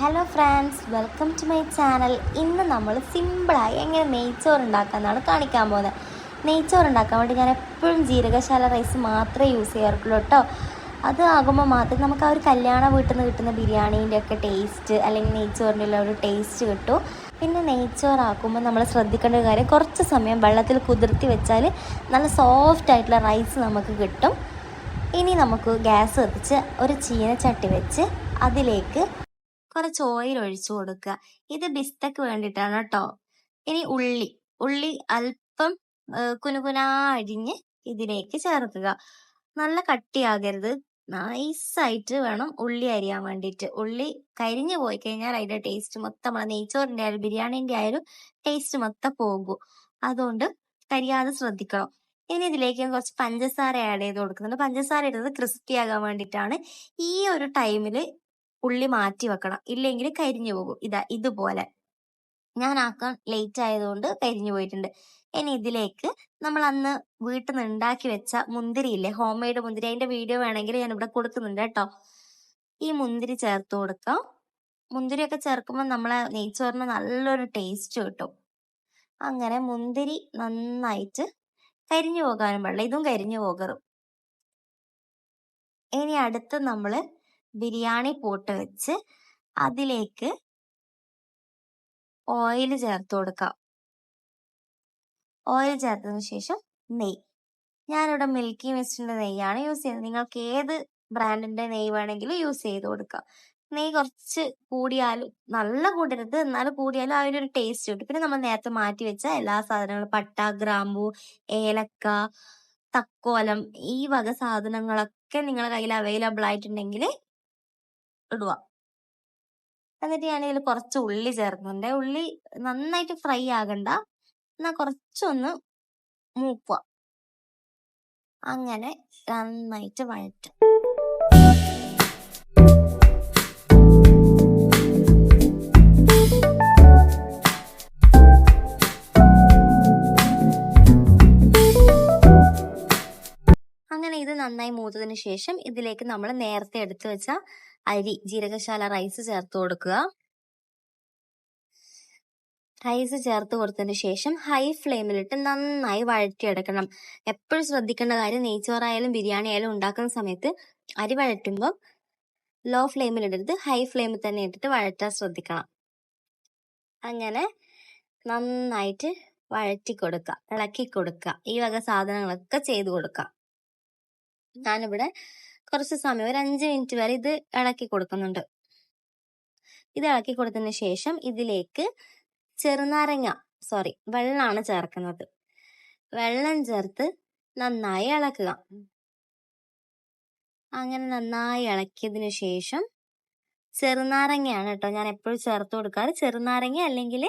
Hello friends welcome to my channel ഇന്ന് നമ്മൾ സിമ്പിളായി എങ്ങനെ നെയ്ച്ചോറ് ഉണ്ടാക്കാമെന്നാണ് കാണിക്കാൻ പോകുന്നത്. നെയ്ച്ചോറ് ഉണ്ടാക്കാൻ വേണ്ടി ഞാൻ എപ്പോഴും ജീരകശാല റൈസ് മാത്രമേ യൂസ് ചെയ്യാറുള്ളൂ കേട്ടോ. അത് ആകുമ്പോൾ മാത്രമേ നമുക്ക് ആ ഒരു കല്യാണ വീട്ടിൽ നിന്ന് കിട്ടുന്ന ബിരിയാണീന്റെ ഒക്കെ ടേസ്റ്റ് അല്ലെങ്കിൽ നെയ്ച്ചോറിന്റെ ഒരു ടേസ്റ്റ് കിട്ടും. പിന്നെ നെയ്ച്ചോറാക്കുമ്പോൾ നമ്മൾ ശ്രദ്ധിക്കേണ്ട ഒരു കാര്യം കുറച്ച് സമയം വെള്ളത്തിൽ കുതിർത്തി വെച്ചാൽ നല്ല സോഫ്റ്റ് ആയിട്ടുള്ള റൈസ് നമുക്ക് കിട്ടും. ഇനി നമുക്ക് ഗ്യാസ് കത്തിച്ച് ഒരു ചീനച്ചട്ടി വെച്ച് അതിലേക്ക് കുറച്ച് ഓയിൽ ഒഴിച്ചു കൊടുക്കുക. ഇത് ബിസ്തക്ക് വേണ്ടിയിട്ടാണ് കേട്ടോ ഇനി ഉള്ളി. ഉള്ളി അല്പം കുനുകുനാ അരിഞ്ഞ് ഇതിലേക്ക് ചേർക്കുക. നല്ല കട്ടിയാകരുത്. നൈസായിട്ട് വേണം ഉള്ളി അരിയാൻ വേണ്ടിയിട്ട്. ഉള്ളി കരിഞ്ഞു പോയി കഴിഞ്ഞാൽ അതിന്റെ ടേസ്റ്റ് മൊത്തം നെയ്ച്ചോറിന്റെ ആയാലും ബിരിയാണിന്റെ ആയാലും ടേസ്റ്റ് മൊത്തം പോകും. അതുകൊണ്ട് കരിയാതെ ശ്രദ്ധിക്കണം. ഇനി ഇതിലേക്ക് കുറച്ച് പഞ്ചസാര ആഡ് ചെയ്ത് കൊടുക്കുന്നുണ്ട്. പഞ്ചസാര ഇടുന്നത് ക്രിസ്പി ആകാൻ വേണ്ടിയിട്ടാണ്. ഈ ഒരു ടൈമിൽ ഉള്ളി മാറ്റി വെക്കണം. ഇല്ലെങ്കിൽ കരിഞ്ഞു പോകും. ഇതാ ഇതുപോലെ. ഞാൻ ആക്കാൻ ലേറ്റ് ആയതുകൊണ്ട് കരിഞ്ഞു പോയിട്ടുണ്ട്. ഇനി ഇതിലേക്ക് നമ്മൾ അന്ന് വീട്ടിൽ നിന്ന് ഉണ്ടാക്കി വെച്ച മുന്തിരി ഇല്ലേ? ഹോം മെയ്ഡ് മുന്തിരി. അതിന്റെ വീഡിയോ വേണമെങ്കിൽ ഞാൻ ഇവിടെ കൊടുക്കുന്നുണ്ട് കേട്ടോ. ഈ മുന്തിരി ചേർത്ത് കൊടുക്കാം. മുന്തിരിയൊക്കെ ചേർക്കുമ്പോൾ നമ്മളെ നെയ്ച്ചോറിന് നല്ലൊരു ടേസ്റ്റ് കിട്ടും. അങ്ങനെ മുന്തിരി നന്നായിട്ട് കരിഞ്ഞു പോകാനും പാടില്ല. ഇതും കരിഞ്ഞു പോകറും ഇനി അടുത്ത് നമ്മൾ ബിരിയാണി പോട്ട് വെച്ച് അതിലേക്ക് ഓയിൽ ചേർത്ത് കൊടുക്കാം. ഓയിൽ ചേർത്തതിന് ശേഷം നെയ്യ്. ഞാനിവിടെ മിൽക്കി മിസ്റ്റിന്റെ നെയ്യാണ് യൂസ് ചെയ്യുന്നത്. നിങ്ങൾക്ക് ഏത് ബ്രാൻഡിന്റെ നെയ് വേണമെങ്കിലും യൂസ് ചെയ്ത് കൊടുക്കാം. നെയ് കുറച്ച് കൂടിയാലും നല്ല കൂടരുത്. എന്നാലും കൂടിയാലും ഒരു ടേസ്റ്റ് കിട്ടും. പിന്നെ നമ്മൾ നേരത്തെ മാറ്റി വെച്ച എല്ലാ സാധനങ്ങളും പട്ട ഗ്രാമ്പു ഏലക്ക തക്കോലം ഈ വക സാധനങ്ങളൊക്കെ നിങ്ങളുടെ കയ്യിൽ അവൈലബിൾ ആയിട്ടുണ്ടെങ്കിൽ ഇടുക. എന്നിട്ട് ഞാൻ ഇതിൽ കുറച്ച് ഉള്ളി ചേർക്കുന്നുണ്ട് ഉള്ളി നന്നായിട്ട് ഫ്രൈ ആകണ്ട. എന്നാ കുറച്ചൊന്ന് മൂക്കുക. അങ്ങനെ നന്നായിട്ട് വഴറ്റും നന്നായി മൂത്തതിന് ശേഷം ഇതിലേക്ക് നമ്മൾ നേരത്തെ എടുത്തു വെച്ച അരി ജീരകശാല റൈസ് ചേർത്ത് കൊടുക്കുക. റൈസ് ചേർത്ത് കൊടുത്തതിന് ശേഷം ഹൈ ഫ്ലെയിമിലിട്ട് നന്നായി വഴറ്റിയെടുക്കണം. എപ്പോഴും ശ്രദ്ധിക്കേണ്ട കാര്യം നെയ്ച്ചോറായാലും ബിരിയാണി ആയാലും ഉണ്ടാക്കുന്ന സമയത്ത് അരി വഴറ്റുമ്പോൾ ലോ ഫ്ലെയിമിൽ ഇടരുത്. ഹൈ ഫ്ലെയിമിൽ തന്നെ ഇട്ടിട്ട് വഴറ്റാൻ ശ്രദ്ധിക്കണം. അങ്ങനെ നന്നായിട്ട് വഴറ്റി കൊടുക്കുക ഇളക്കി കൊടുക്കുക. ഈ വക സാധനങ്ങളൊക്കെ ചെയ്തു കൊടുക്കുക. ഞാനിവിടെ കുറച്ച് സമയം ഒരു അഞ്ച് മിനിറ്റ് വരെ ഇത് ഇളക്കി കൊടുക്കുന്നുണ്ട്. ഇത് ഇളക്കി കൊടുത്തതിന് ശേഷം ഇതിലേക്ക് ചെറുനാരങ്ങ സോറി വെള്ളമാണ് ചേർക്കുന്നത്. വെള്ളം ചേർത്ത് നന്നായി ഇളക്കുക. അങ്ങനെ നന്നായി ഇളക്കിയതിന് ശേഷം ചെറുനാരങ്ങയാണ് കേട്ടോ ഞാൻ എപ്പോഴും ചേർത്ത് കൊടുക്കാറ്. ചെറുനാരങ്ങ അല്ലെങ്കിൽ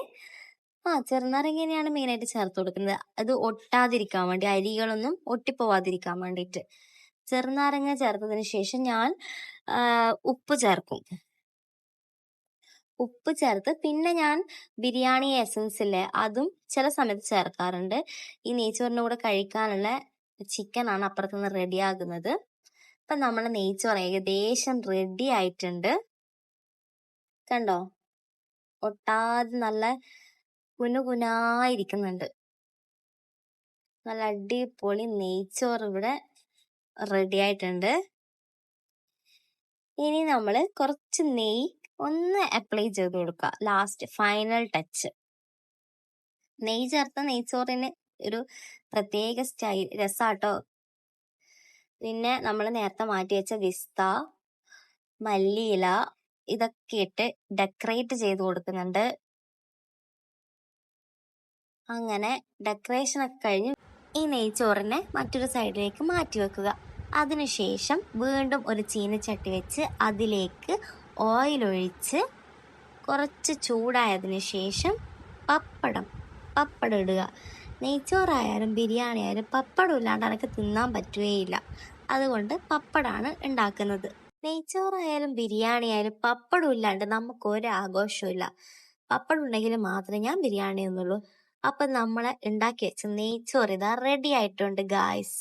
ആ ചെറുനാരങ്ങ തന്നെയാണ് മെയിനായിട്ട് ചേർത്ത് കൊടുക്കുന്നത്. അത് ഒട്ടാതിരിക്കാൻ വേണ്ടി അരികളൊന്നും ഒട്ടിപ്പോവാതിരിക്കാൻ വേണ്ടിയിട്ട്. ചെറുനാരങ്ങ ചേർത്തതിന് ശേഷം ഞാൻ ഉപ്പ് ചേർക്കും. ഉപ്പ് ചേർത്ത് പിന്നെ ഞാൻ ബിരിയാണി എസൻസ് ഇല്ലേ അതും ചില സമയത്ത് ചേർക്കാറുണ്ട്. ഈ നെയ്ച്ചോറിന്റെ കൂടെ കഴിക്കാനുള്ള ചിക്കൻ ആണ് അപ്പുറത്തുനിന്ന് റെഡി ആകുന്നത് അപ്പൊ നമ്മുടെ നെയ്ച്ചോറ് ഏകദേശം റെഡി ആയിട്ടുണ്ട്. കണ്ടോ? ഒട്ടാതെ നല്ല കുനുകുനായിരിക്കുന്നുണ്ട്. നല്ല അടിപൊളി നെയ്ച്ചോറ് ഇവിടെ റെഡി ആയിട്ടുണ്ട്. ഇനി നമ്മൾ കുറച്ച് നെയ് ഒന്ന് അപ്ലൈ ചെയ്ത് കൊടുക്കുക ലാസ്റ്റ് ഫൈനൽ ടച്ച് നെയ് ചേർത്ത നെയ്ച്ചോറിന് ഒരു പ്രത്യേക സ്റ്റൈൽ രസാട്ടോ. പിന്നെ നമ്മൾ നേരത്തെ മാറ്റി വെച്ച വിസ്ത മല്ലിയില ഇതൊക്കെ ഇട്ട് ഡെക്കറേറ്റ് ചെയ്ത് കൊടുക്കുന്നുണ്ട്. അങ്ങനെ ഡെക്കറേഷൻ ഒക്കെ കഴിഞ്ഞ് ഈ നെയ്ച്ചോറിനെ മറ്റൊരു സൈഡിലേക്ക് മാറ്റി വെക്കുക. അതിനുശേഷം വീണ്ടും ഒരു ചീനച്ചട്ടി വെച്ച് അതിലേക്ക് ഓയിലൊഴിച്ച് കുറച്ച് ചൂടായതിന് ശേഷം പപ്പടം പപ്പടം ഇടുക. നെയ്ച്ചോറായാലും ബിരിയാണി ആയാലും പപ്പടം ഇല്ലാണ്ട് എനിക്ക് തിന്നാൻ പറ്റുകയില്ല അതുകൊണ്ട് പപ്പടമാണ് ഉണ്ടാക്കുന്നത് നെയ്ച്ചോറായാലും ബിരിയാണി ആയാലും പപ്പടം ഇല്ലാണ്ട് നമുക്ക് ഒരു ആഘോഷവും ഇല്ല പപ്പടം ഉണ്ടെങ്കിൽ മാത്രമേ ഞാൻ ബിരിയാണി ഒന്നുള്ളൂ അപ്പം നമ്മളെ ഉണ്ടാക്കി വെച്ച നെയ്ച്ചോറ് ഇതാ റെഡി ആയിട്ടുണ്ട് ഗായ്സ്